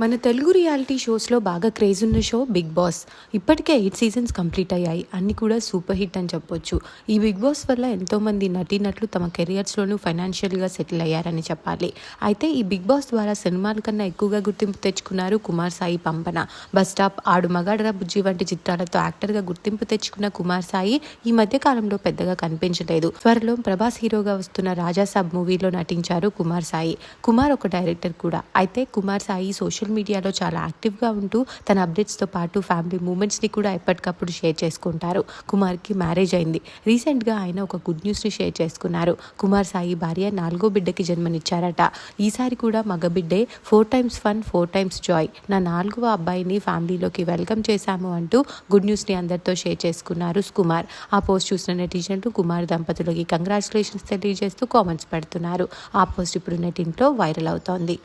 మన తెలుగు రియాలిటీ షోస్లో బాగా క్రేజ్ ఉన్న షో బిగ్ బాస్. ఇప్పటికే ఎయిట్ సీజన్స్ కంప్లీట్ అయ్యాయి. అన్ని కూడా సూపర్ హిట్ అని చెప్పొచ్చు. ఈ బిగ్ బాస్ వల్ల ఎంతోమంది నటీనట్లు తమ కెరియర్స్లోనూ ఫైనాన్షియల్గా సెటిల్ అయ్యారని చెప్పాలి. అయితే ఈ బిగ్ బాస్ ద్వారా సినిమాల కన్నా ఎక్కువగా గుర్తింపు తెచ్చుకున్నారు కుమార్ సాయి పంపన. బస్ స్టాప్ ఆడు మగాడరా బుజ్జి వంటి చిత్రాలతో యాక్టర్గా గుర్తింపు తెచ్చుకున్న కుమార్ సాయి ఈ మధ్య కాలంలో పెద్దగా కనిపించలేదు. త్వరలో ప్రభాస్ హీరోగా వస్తున్న రాజాసాబ్ మూవీలో నటించారు కుమార్ సాయి. కుమార్ ఒక డైరెక్టర్ కూడా. అయితే కుమార్ సాయి సోషల్ మీడియాలో చాలా యాక్టివ్గా ఉంటూ తన అప్డేట్స్తో పాటు ఫ్యామిలీ మూమెంట్స్ని కూడా ఎప్పటికప్పుడు షేర్ చేసుకుంటారు. కుమార్కి మ్యారేజ్ అయింది. రీసెంట్గా ఆయన ఒక గుడ్ న్యూస్ని షేర్ చేసుకున్నారు. కుమార్ సాయి భార్య నాలుగో బిడ్డకి జన్మనిచ్చారట. ఈసారి కూడా మగ బిడ్డే four times fun four times joy. నా నాలుగవ అబ్బాయిని ఫ్యామిలీలోకి వెల్కమ్ చేశాము అంటూ గుడ్ న్యూస్ని అందరితో షేర్ చేసుకున్నారు కుమార్. ఆ పోస్ట్ చూసిన నెటిజన్లు కుమార్ దంపతులకి కంగ్రాచులేషన్స్ తెలియజేస్తూ కామెంట్స్ పెడుతున్నారు. ఆ పోస్ట్ ఇప్పుడు నెటింట్లో వైరల్ అవుతోంది.